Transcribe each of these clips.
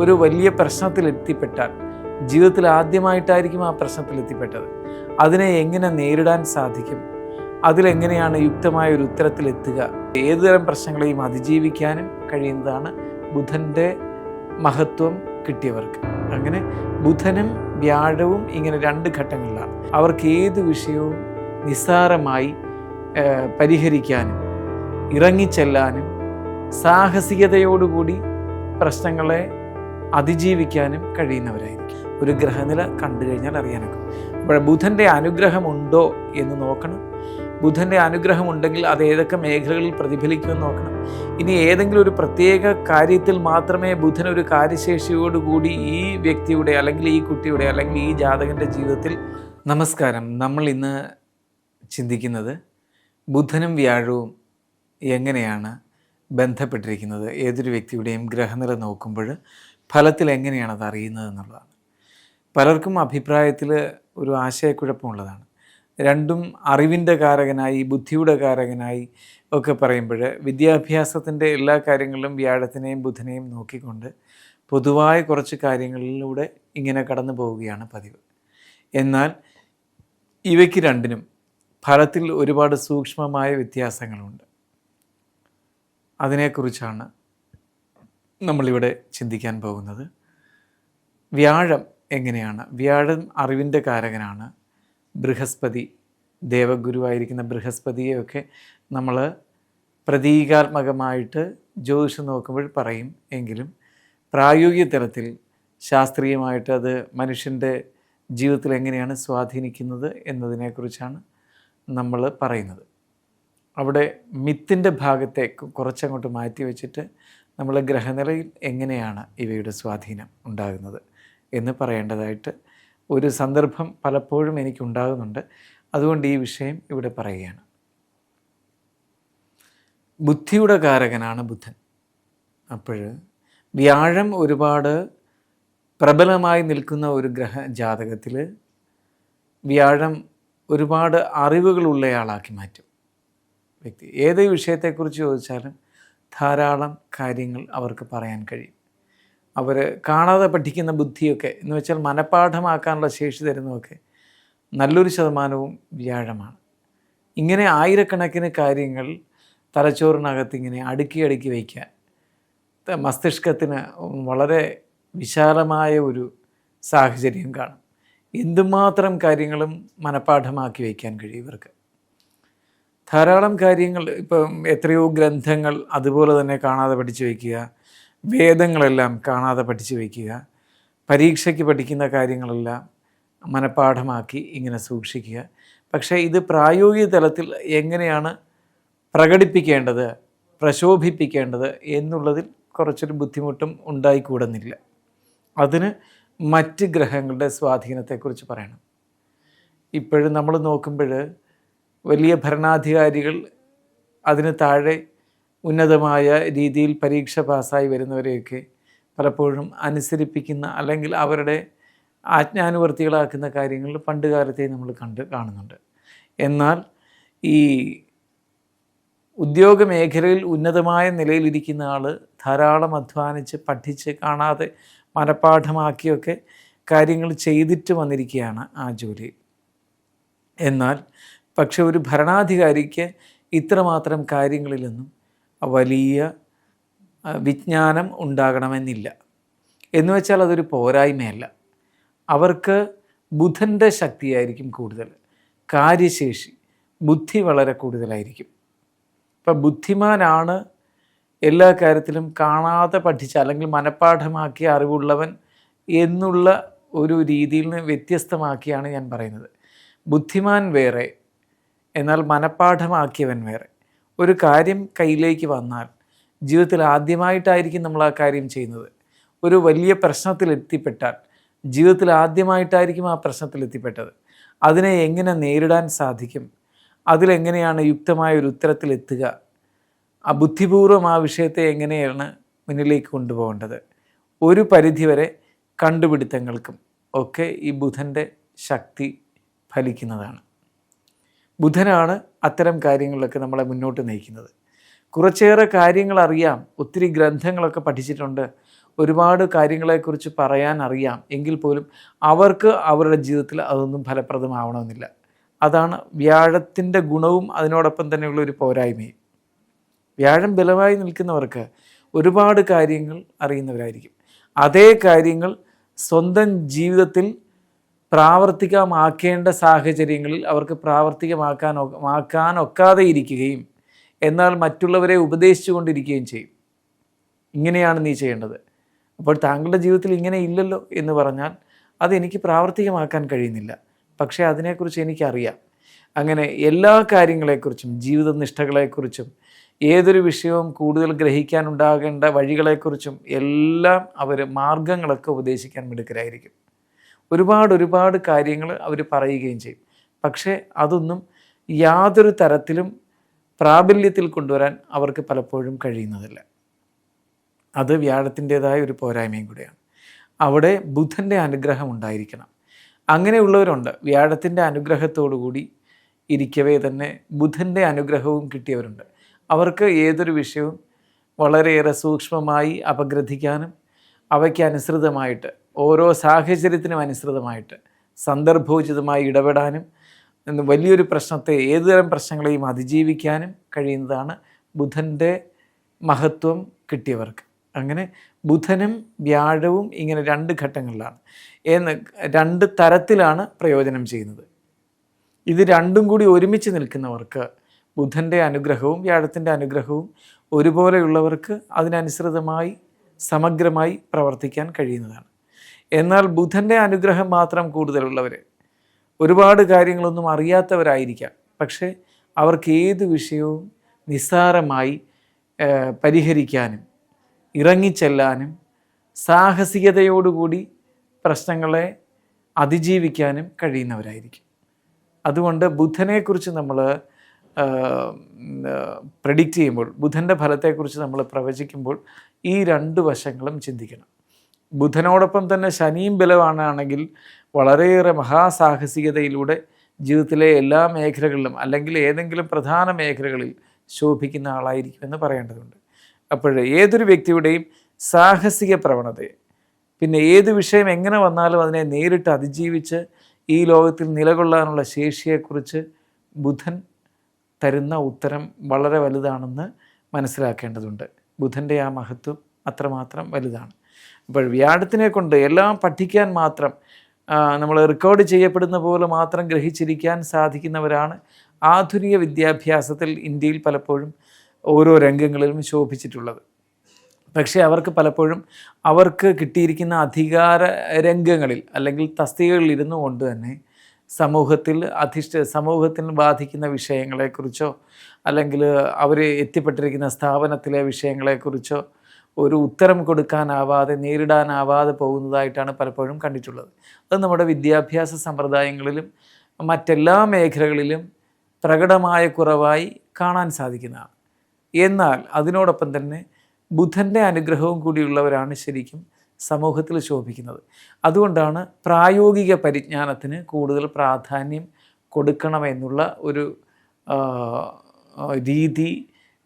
ഒരു വലിയ പ്രശ്നത്തിൽ എത്തിപ്പെട്ടാൽ ജീവിതത്തിൽ ആദ്യമായിട്ടായിരിക്കും ആ പ്രശ്നത്തിൽ എത്തിപ്പെട്ടത്. അതിനെ എങ്ങനെ നേരിടാൻ സാധിക്കും? അതിലെങ്ങനെയാണ് യുക്തമായ ഒരു ഉത്തരത്തിലെത്തുക ഏതുതരം പ്രശ്നങ്ങളെയും അതിജീവിക്കാനും കഴിയുന്നതാണ് ബുധന്റെ മഹത്വം കിട്ടിയവർക്ക്. അങ്ങനെ ബുധനും വ്യാഴവും ഇങ്ങനെ രണ്ട് ഘട്ടങ്ങളിലാണ്. അവർക്ക് ഏത് വിഷയവും നിസ്സാരമായി പരിഹരിക്കാനും ഇറങ്ങിച്ചെല്ലാനും സാഹസികതയോടുകൂടി പ്രശ്നങ്ങളെ അതിജീവിക്കാനും കഴിയുന്നവരായിരിക്കും. ഒരു ഗ്രഹനില കണ്ടു കഴിഞ്ഞാൽ അറിയാനൊക്കെ. അപ്പോൾ ബുധന്റെ അനുഗ്രഹമുണ്ടോ എന്ന് നോക്കണം. ബുധന്റെ അനുഗ്രഹം ഉണ്ടെങ്കിൽ അത് ഏതൊക്കെ മേഖലകളിൽ പ്രതിഫലിക്കുമെന്ന് നോക്കണം. ഇനി ഏതെങ്കിലും ഒരു പ്രത്യേക കാര്യത്തിൽ മാത്രമേ ബുധൻ ഒരു കാര്യശേഷിയോടുകൂടി ഈ വ്യക്തിയുടെ അല്ലെങ്കിൽ ഈ കുട്ടിയുടെ അല്ലെങ്കിൽ ഈ ജാതകന്റെ ജീവിതത്തിൽ നമസ്കാരം. നമ്മൾ ഇന്ന് ചിന്തിക്കുന്നത് ബുധനും വ്യാഴവും എങ്ങനെയാണ് ബന്ധപ്പെട്ടിരിക്കുന്നത്? ഏതൊരു വ്യക്തിയുടെയും ഗ്രഹനില നോക്കുമ്പോൾ ഫലത്തിൽ എങ്ങനെയാണ് അത് അറിയുന്നത് എന്നുള്ളതാണ് പലർക്കും അഭിപ്രായത്തിൽ ഒരു ആശയക്കുഴപ്പമുള്ളതാണ്. രണ്ടും അറിവിന്റെ കാരകനായി ബുദ്ധിയുടെ കാരകനായി ഒക്കെ പറയുമ്പോൾ വിദ്യാഭ്യാസത്തിന്റെ എല്ലാ കാര്യങ്ങളിലും വ്യാഴത്തിനെയും ബുധനെയും നോക്കിക്കൊണ്ട് പൊതുവായ കുറച്ച് കാര്യങ്ങളിലൂടെ ഇങ്ങനെ കടന്നു പോവുകയാണ് പതിവ്. എന്നാൽ ഇവയ്ക്ക് രണ്ടിനും ഫലത്തിൽ ഒരുപാട് സൂക്ഷ്മമായ വ്യത്യാസങ്ങളുണ്ട്. അതിനെക്കുറിച്ചാണ് നമ്മളിവിടെ ചിന്തിക്കാൻ പോകുന്നത് വ്യാഴം എങ്ങനെയാണ്? വ്യാഴം അറിവിന്റെ കാരകനാണ്. ബൃഹസ്പതി ദേവഗുരുവായിരിക്കുന്ന ബൃഹസ്പതിയെയൊക്കെ നമ്മൾ പ്രതീകാത്മകമായിട്ട് ജ്യോതിഷം നോക്കുമ്പോൾ പറയും. എങ്കിലും പ്രായോഗിക തലത്തിൽ ശാസ്ത്രീയമായിട്ട് അത് മനുഷ്യന്റെ ജീവിതത്തിൽ എങ്ങനെയാണ് സ്വാധീനിക്കുന്നത് എന്നതിനെക്കുറിച്ചാണ് നമ്മൾ പറയുന്നത്. അവിടെ മിത്തിന്റെ ഭാഗത്തെ കുറച്ചങ്ങോട്ട് മാറ്റി വെച്ചിട്ട് നമ്മൾ ഗ്രഹനിലയിൽ എങ്ങനെയാണ് ഇവയുടെ സ്വാധീനം ഉണ്ടാകുന്നത് എന്ന് പറയേണ്ടതായിട്ട് ഒരു സന്ദർഭം പലപ്പോഴും എനിക്കുണ്ടാകുന്നുണ്ട്. അതുകൊണ്ട് ഈ വിഷയം ഇവിടെ പറയുകയാണ്. ബുദ്ധിയുടെ കാരകനാണ് ബുദ്ധൻ അപ്പോൾ വ്യാഴം ഒരുപാട് പ്രബലമായി നിൽക്കുന്ന ഒരു ഗ്രഹ ജാതകത്തിൽ വ്യാഴം ഒരുപാട് അറിവുകളുള്ളയാളാക്കി മാറ്റും. വ്യക്തി ഏത് വിഷയത്തെക്കുറിച്ച് ചോദിച്ചാലും ധാരാളം കാര്യങ്ങൾ അവർക്ക് പറയാൻ കഴിയും. അവർ കാണാതെ പഠിക്കുന്ന ബുദ്ധിയൊക്കെ എന്ന് വെച്ചാൽ മനഃപ്പാഠമാക്കാനുള്ള ശേഷി തരുന്നതൊക്കെ നല്ലൊരു ശതമാനവും വ്യാഴമാണ്. ഇങ്ങനെ ആയിരക്കണക്കിന് കാര്യങ്ങൾ തലച്ചോറിനകത്ത് ഇങ്ങനെ അടുക്കി അടുക്കി വയ്ക്കാൻ മസ്തിഷ്കത്തിന് വളരെ വിശാലമായ ഒരു സാഹചര്യം കാണും. എന്തുമാത്രം കാര്യങ്ങളും മനഃപ്പാഠമാക്കി വയ്ക്കാൻ കഴിയും ഇവർക്ക്? ധാരാളം കാര്യങ്ങൾ ഇപ്പം എത്രയോ ഗ്രന്ഥങ്ങൾ അതുപോലെ തന്നെ കാണാതെ പഠിച്ചു വയ്ക്കുക വേദങ്ങളെല്ലാം കാണാതെ പഠിച്ചു വയ്ക്കുക പരീക്ഷയ്ക്ക് പഠിക്കുന്ന കാര്യങ്ങളെല്ലാം മനഃപ്പാഠമാക്കി ഇങ്ങനെ സൂക്ഷിക്കുക. പക്ഷേ ഇത് പ്രായോഗിക തലത്തിൽ എങ്ങനെയാണ് പ്രകടിപ്പിക്കേണ്ടത് പ്രശോഭിപ്പിക്കേണ്ടത് എന്നുള്ളതിൽ കുറച്ചൊരു ബുദ്ധിമുട്ടും ഉണ്ടായിക്കൂടുന്നില്ല. അതിന് മറ്റ് ഗ്രഹങ്ങളുടെ സ്വാധീനത്തെക്കുറിച്ച് പറയണം. ഇപ്പോഴും നമ്മൾ നോക്കുമ്പോൾ വലിയ ഭരണാധികാരികൾ അതിന് താഴെ ഉന്നതമായ രീതിയിൽ പരീക്ഷ പാസ്സായി വരുന്നവരെയൊക്കെ പലപ്പോഴും അനുസരിപ്പിക്കുന്ന അല്ലെങ്കിൽ അവരുടെ ആജ്ഞാനുവർത്തികളാക്കുന്ന കാര്യങ്ങൾ പണ്ട് കാലത്തെ നമ്മൾ കണ്ട് കാണുന്നുണ്ട്. എന്നാൽ ഈ ഉദ്യോഗ മേഖലയിൽ ഉന്നതമായ നിലയിലിരിക്കുന്ന ആൾ ധാരാളം അധ്വാനിച്ച് പഠിച്ച് കാണാതെ മനഃപ്പാഠമാക്കിയൊക്കെ കാര്യങ്ങൾ ചെയ്തിട്ട് വന്നിരിക്കുകയാണ് ആ ജോലി. എന്നാൽ പക്ഷെ ഒരു ഭരണാധികാരിക്ക് ഇത്രമാത്രം കാര്യങ്ങളിലൊന്നും വലിയ വിജ്ഞാനം ഉണ്ടാകണമെന്നില്ല. എന്ന് വെച്ചാൽ അതൊരു പോരായ്മയല്ല. അവർക്ക് ബുധന്റെ ശക്തിയായിരിക്കും കൂടുതൽ. കാര്യശേഷി ബുദ്ധി വളരെ കൂടുതലായിരിക്കും. ഇപ്പം ബുദ്ധിമാനാണ് എല്ലാ കാര്യത്തിലും കാണാതെ പഠിച്ച അല്ലെങ്കിൽ മനഃപ്പാഠമാക്കിയ അറിവുള്ളവൻ എന്നുള്ള ഒരു രീതിയിൽ നിന്ന് വ്യത്യസ്തമാക്കിയാണ് ഞാൻ പറയുന്നത്. ബുദ്ധിമാൻ വേറെ എന്നാൽ മനഃപ്പാഠമാക്കിയവൻ വേറെ. ഒരു കാര്യം കയ്യിലേക്ക് വന്നാൽ ജീവിതത്തിൽ ആദ്യമായിട്ടായിരിക്കും നമ്മൾ ആ കാര്യം ചെയ്യുന്നത്. ഒരു വലിയ പ്രശ്നത്തിൽ എത്തിപ്പെട്ടാൽ ജീവിതത്തിൽ ആദ്യമായിട്ടായിരിക്കും ആ പ്രശ്നത്തിൽ എത്തിപ്പെട്ടത്. അതിനെ എങ്ങനെ നേരിടാൻ സാധിക്കും? അതിലെങ്ങനെയാണ് യുക്തമായ ഒരു ഉത്തരത്തിലെത്തുക ആ ബുദ്ധിപൂർവം ആ വിഷയത്തെ എങ്ങനെയാണ് മുന്നിലേക്ക് കൊണ്ടുപോകേണ്ടത്? ഒരു പരിധിവരെ കണ്ടുപിടുത്തങ്ങൾക്കും ഒക്കെ ഈ ബുധന്റെ ശക്തി ഫലിക്കുന്നതാണ്. ബുധനാണ് അത്തരം കാര്യങ്ങളിലൊക്കെ നമ്മളെ മുന്നോട്ട് നയിക്കുന്നത്. കുറച്ചേറെ കാര്യങ്ങൾ അറിയാം ഒത്തിരി ഗ്രന്ഥങ്ങളൊക്കെ പഠിച്ചിട്ടുണ്ട്. ഒരുപാട് കാര്യങ്ങളെക്കുറിച്ച് പറയാൻ അറിയാം. എങ്കിൽ പോലും അവർക്ക് അവരുടെ ജീവിതത്തിൽ അതൊന്നും ഫലപ്രദമാവണമെന്നില്ല. അതാണ് വ്യാഴത്തിന്റെ ഗുണവും അതിനോടൊപ്പം തന്നെയുള്ള ഒരു പോരായ്മയും. വ്യാഴം ബലമായി നിൽക്കുന്നവർക്ക് ഒരുപാട് കാര്യങ്ങൾ അറിയുന്നവരായിരിക്കും. അതേ കാര്യങ്ങൾ സ്വന്തം ജീവിതത്തിൽ പ്രാവർത്തികമാക്കേണ്ട സാഹചര്യങ്ങളിൽ അവർക്ക് പ്രാവർത്തികമാക്കാൻ ആക്കാനൊക്കാതെ ഇരിക്കുകയും എന്നാൽ മറ്റുള്ളവരെ ഉപദേശിച്ചു കൊണ്ടിരിക്കുകയും ചെയ്യും. ഇങ്ങനെയാണ് നീ ചെയ്യേണ്ടത്. അപ്പോൾ താങ്കളുടെ ജീവിതത്തിൽ ഇങ്ങനെ ഇല്ലല്ലോ എന്ന് പറഞ്ഞാൽ അതെനിക്ക് പ്രാവർത്തികമാക്കാൻ കഴിയുന്നില്ല. പക്ഷേ അതിനെക്കുറിച്ച് എനിക്കറിയാം. അങ്ങനെ എല്ലാ കാര്യങ്ങളെക്കുറിച്ചും ജീവിത നിഷ്ഠകളെക്കുറിച്ചും ഏതൊരു വിഷയവും കൂടുതൽ ഗ്രഹിക്കാനുണ്ടാകേണ്ട വഴികളെക്കുറിച്ചും എല്ലാം അവർ മാർഗങ്ങളൊക്കെ ഉപദേശിക്കാൻ മിടുക്കരായിരിക്കും. ഒരുപാട് ഒരുപാട് കാര്യങ്ങൾ അവർ പറയുകയും ചെയ്യും. പക്ഷേ അതൊന്നും യാതൊരു തരത്തിലും പ്രാബല്യത്തിൽ കൊണ്ടുവരാൻ അവർക്ക് പലപ്പോഴും കഴിയുന്നതല്ല. അത് വ്യാഴത്തിന്റെതായ ഒരു പോരായ്മയും കൂടിയാണ്. അവിടെ ബുധന്റെ അനുഗ്രഹം ഉണ്ടായിരിക്കണം. അങ്ങനെയുള്ളവരുണ്ട്. വ്യാഴത്തിന്റെ അനുഗ്രഹത്തോടുകൂടി ഇരിക്കവേ തന്നെ ബുധന്റെ അനുഗ്രഹവും കിട്ടിയവരുണ്ട്. അവർക്ക് ഏതൊരു വിഷയവും വളരെയേറെ സൂക്ഷ്മമായി അപഗ്രഥിക്കാനും അവയ്ക്ക് അനുസൃതമായിട്ട് ഓരോ സാഹചര്യത്തിനും അനുസൃതമായിട്ട് സന്ദർഭോചിതമായി ഇടപെടാനും വലിയൊരു പ്രശ്നത്തെ ഏതുതരം പ്രശ്നങ്ങളെയും അതിജീവിക്കാനും കഴിയുന്നതാണ് ബുധന്റെ മഹത്വം കിട്ടിയവർക്ക്. അങ്ങനെ ബുധനും വ്യാഴവും ഇങ്ങനെ രണ്ട് ഘട്ടങ്ങളിലാണ്. എന്ന് രണ്ട് തരത്തിലാണ് പ്രയോജനം ചെയ്യുന്നത്. ഇത് രണ്ടും കൂടി ഒരുമിച്ച് നിൽക്കുന്നവർക്ക് ബുധന്റെ അനുഗ്രഹവും വ്യാഴത്തിന്റെ അനുഗ്രഹവും ഒരുപോലെയുള്ളവർക്ക് അതിനനുസൃതമായി സമഗ്രമായി പ്രവർത്തിക്കാൻ കഴിയുന്നതാണ്. എന്നാൽ ബുധന്റെ അനുഗ്രഹം മാത്രം കൂടുതലുള്ളവർ ഒരുപാട് കാര്യങ്ങളൊന്നും അറിയാത്തവരായിരിക്കാം. പക്ഷേ അവർക്ക് ഏത് വിഷയവും നിസ്സാരമായി പരിഹരിക്കാനും ഇറങ്ങിച്ചെല്ലാനും സാഹസികതയോടുകൂടി പ്രശ്നങ്ങളെ അതിജീവിക്കാനും കഴിയുന്നവരായിരിക്കും. അതുകൊണ്ട് ബുധനെക്കുറിച്ച് നമ്മൾ പ്രഡിക്റ്റ് ചെയ്യുമ്പോൾ ബുധന്റെ ഫലത്തെക്കുറിച്ച് നമ്മൾ പ്രവചിക്കുമ്പോൾ ഈ രണ്ട് വശങ്ങളും ചിന്തിക്കണം. ബുധനോടൊപ്പം തന്നെ ശനിയും ബലമാണെങ്കിൽ വളരെയേറെ മഹാസാഹസികതയിലൂടെ ജീവിതത്തിലെ എല്ലാ മേഖലകളിലും അല്ലെങ്കിൽ ഏതെങ്കിലും പ്രധാന മേഖലകളിൽ ശോഭിക്കുന്ന ആളായിരിക്കുമെന്ന് പറയേണ്ടതുണ്ട്. അപ്പോൾ ഏതൊരു വ്യക്തിയുടെയും സാഹസിക പ്രവണതയെ പിന്നെ ഏത് വിഷയം എങ്ങനെ വന്നാലും അതിനെ നേരിട്ട് അതിജീവിച്ച് ഈ ലോകത്തിൽ നിലകൊള്ളാനുള്ള ശേഷിയെക്കുറിച്ച് ബുധൻ തരുന്ന ഉത്തരം വളരെ വലുതാണെന്ന് മനസ്സിലാക്കേണ്ടതുണ്ട്. ബുധന്റെ ആ മഹത്വം അത്രമാത്രം വലുതാണ്. അപ്പോൾ വ്യാഴത്തിനെ കൊണ്ട് എല്ലാം പഠിക്കാൻ മാത്രം നമ്മൾ റെക്കോർഡ് ചെയ്യപ്പെടുന്ന പോലെ മാത്രം ഗ്രഹിച്ചിരിക്കാൻ സാധിക്കുന്നവരാണ് ആധുനിക വിദ്യാഭ്യാസത്തിൽ ഇന്ത്യയിൽ പലപ്പോഴും ഓരോ രംഗങ്ങളിലും ശോഭിച്ചിട്ടുള്ളത്. പക്ഷേ അവർക്ക് പലപ്പോഴും അവർക്ക് കിട്ടിയിരിക്കുന്ന അധികാര രംഗങ്ങളിൽ അല്ലെങ്കിൽ തസ്തികകളിൽ ഇരുന്നു കൊണ്ട് തന്നെ സമൂഹത്തിൽ അധിഷ്ഠ സമൂഹത്തിന് ബാധിക്കുന്ന വിഷയങ്ങളെക്കുറിച്ചോ അല്ലെങ്കിൽ അവർ എത്തിപ്പെട്ടിരിക്കുന്ന സ്ഥാപനത്തിലെ വിഷയങ്ങളെക്കുറിച്ചോ ഒരു ഉത്തരം കൊടുക്കാനാവാതെ നേരിടാനാവാതെ പോകുന്നതായിട്ടാണ് പലപ്പോഴും കണ്ടിട്ടുള്ളത്. അത് നമ്മുടെ വിദ്യാഭ്യാസ സമ്പ്രദായങ്ങളിലും മറ്റെല്ലാ മേഖലകളിലും പ്രകടമായ കുറവായി കാണാൻ സാധിക്കുന്നതാണ്. എന്നാൽ അതിനോടൊപ്പം തന്നെ ബുധന്റെ അനുഗ്രഹവും കൂടിയുള്ളവരാണ് ശരിക്കും സമൂഹത്തിൽ ശോഭിക്കുന്നത്. അതുകൊണ്ടാണ് പ്രായോഗിക പരിജ്ഞാനത്തിന് കൂടുതൽ പ്രാധാന്യം കൊടുക്കണമെന്നുള്ള ഒരു രീതി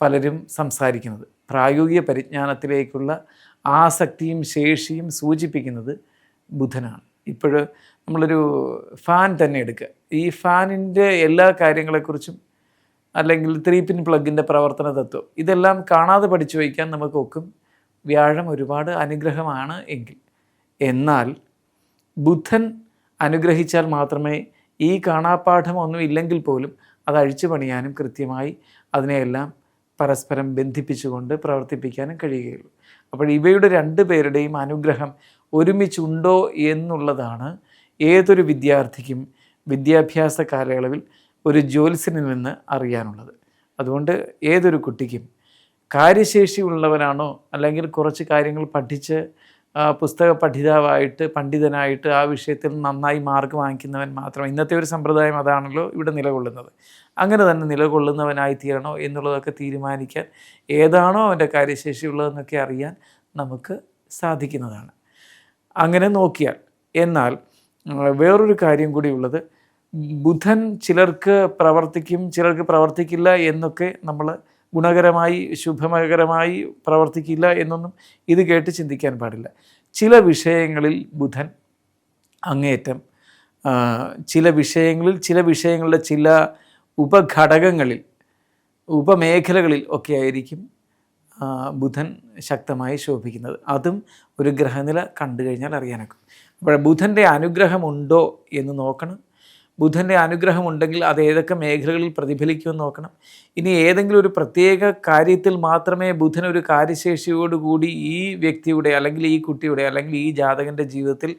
പലരും സംസാരിക്കുന്നത്. പ്രായോഗിക പരിജ്ഞാനത്തിലേക്കുള്ള ആസക്തിയും ശേഷിയും സൂചിപ്പിക്കുന്നത് ബുധനാണ്. ഇപ്പോൾ നമ്മളൊരു ഫാൻ തന്നെ എടുക്കുക. ഈ ഫാനിന്റെ എല്ലാ കാര്യങ്ങളെക്കുറിച്ചും അല്ലെങ്കിൽ ത്രീ പിൻ പ്ലഗിന്റെ പ്രവർത്തന തത്വം ഇതെല്ലാം കാണാതെ പഠിച്ചു വയ്ക്കാൻ നമുക്കൊക്കും വ്യാഴം ഒരുപാട് അനുഗ്രഹമാണ് എങ്കിൽ. എന്നാൽ ബുധൻ അനുഗ്രഹിച്ചാൽ മാത്രമേ ഈ കാണാപ്പാഠം ഒന്നും ഇല്ലെങ്കിൽ പോലും അത് അഴിച്ചു പണിയാനും കൃത്യമായി അതിനെയെല്ലാം പരസ്പരം ബന്ധിപ്പിച്ചുകൊണ്ട് പ്രവർത്തിപ്പിക്കാനും കഴിയുകയുള്ളൂ. അപ്പോൾ ഇവയുടെ രണ്ട് പേരുടെയും അനുഗ്രഹം ഒരുമിച്ചുണ്ടോ എന്നുള്ളതാണ് ഏതൊരു വിദ്യാർത്ഥിക്കും വിദ്യാഭ്യാസ കാലയളവിൽ ഒരു ജ്യോത്സ്യനിൽ നിന്ന് അറിയാനുള്ളത്. അതുകൊണ്ട് ഏതൊരു കുട്ടിക്കും കാര്യശേഷി ഉള്ളവനാണോ അല്ലെങ്കിൽ കുറച്ച് കാര്യങ്ങൾ പഠിച്ച് പുസ്തക പഠിതാവായിട്ട് പണ്ഡിതനായിട്ട് ആ വിഷയത്തിൽ നന്നായി മാർക്ക് വാങ്ങിക്കുന്നവൻ മാത്രം. ഇന്നത്തെ ഒരു സമ്പ്രദായം അതാണല്ലോ ഇവിടെ നിലകൊള്ളുന്നത്. അങ്ങനെ തന്നെ നിലകൊള്ളുന്നവനായി തീരണോ എന്നുള്ളതൊക്കെ തീരുമാനിക്കാൻ ഏതാണോ അവന്റെ കാര്യശേഷി ഉള്ളതെന്നൊക്കെ അറിയാൻ നമുക്ക് സാധിക്കുന്നതാണ്. അങ്ങനെ നോക്കിയാൽ എന്നാൽ വേറൊരു കാര്യം കൂടി ഉള്ളത്. ബുധൻ ചിലർക്ക് പ്രവർത്തിക്കും ചിലർക്ക് പ്രവർത്തിക്കില്ല എന്നൊക്കെ നമ്മൾ ഗുണകരമായി ശുഭമകരമായി പ്രവർത്തിക്കില്ല എന്നൊന്നും ഇത് കേട്ട് ചിന്തിക്കാൻ പാടില്ല. ചില വിഷയങ്ങളിൽ ബുധൻ അങ്ങേയറ്റം ചില വിഷയങ്ങളിൽ ചില വിഷയങ്ങളുടെ ചില ഉപഘടകങ്ങളിൽ ഉപമേഖലകളിൽ ഒക്കെ ആയിരിക്കും ബുധൻ ശക്തമായി ശോഭിക്കുന്നത്. അതും ഒരു ഗ്രഹനില കണ്ടു കഴിഞ്ഞാൽ അറിയാനൊക്കും. അപ്പോൾ ബുധന്റെ അനുഗ്രഹമുണ്ടോ എന്ന് നോക്കണം. ബുധന്റെ അനുഗ്രഹമുണ്ടെങ്കിൽ അത് ഏതൊക്കെ മേഖലകളിൽ പ്രതിഫലിക്കുമെന്ന് നോക്കണം. ഇനി ഏതെങ്കിലും ഒരു പ്രത്യേക കാര്യത്തിൽ മാത്രമേ ബുധൻ ഒരു കാര്യശേഷിയോടുകൂടി ഈ വ്യക്തിയുടെ അല്ലെങ്കിൽ ഈ കുട്ടിയുടെ അല്ലെങ്കിൽ ഈ ജാതകന്റെ ജീവിതത്തിൽ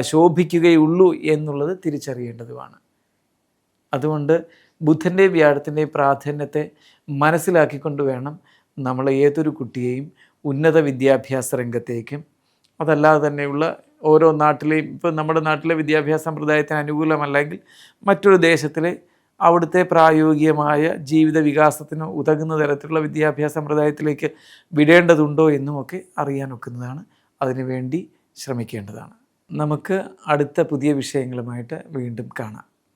ശോഭിക്കുകയുള്ളൂ എന്നുള്ളത് തിരിച്ചറിയേണ്ടതുമാണ്. അതുകൊണ്ട് ബുദ്ധന്റെ വ്യാഴത്തിന്റെ പ്രാധാന്യത്തെ മനസ്സിലാക്കിക്കൊണ്ട് വേണം നമ്മൾ ഏതൊരു കുട്ടിയെയും ഉന്നത വിദ്യാഭ്യാസ രംഗത്തേക്കും അതല്ലാതെ തന്നെയുള്ള ഓരോ നാട്ടിലെയും ഇപ്പോൾ നമ്മുടെ നാട്ടിലെ വിദ്യാഭ്യാസ സമ്പ്രദായത്തിന് അനുകൂലമല്ലെങ്കിൽ മറ്റൊരു ദേശത്തിലെ അവിടുത്തെ പ്രായോഗികമായ ജീവിത വികാസത്തിന് ഉതകുന്ന തരത്തിലുള്ള വിദ്യാഭ്യാസ സമ്പ്രദായത്തിലേക്ക് വിടേണ്ടതുണ്ടോ എന്നുമൊക്കെ അറിയാൻ ഒക്കുന്നതാണ്. അതിനുവേണ്ടി ശ്രമിക്കേണ്ടതാണ്. നമുക്ക് അടുത്ത പുതിയ വിഷയങ്ങളുമായിട്ട് വീണ്ടും കാണാം.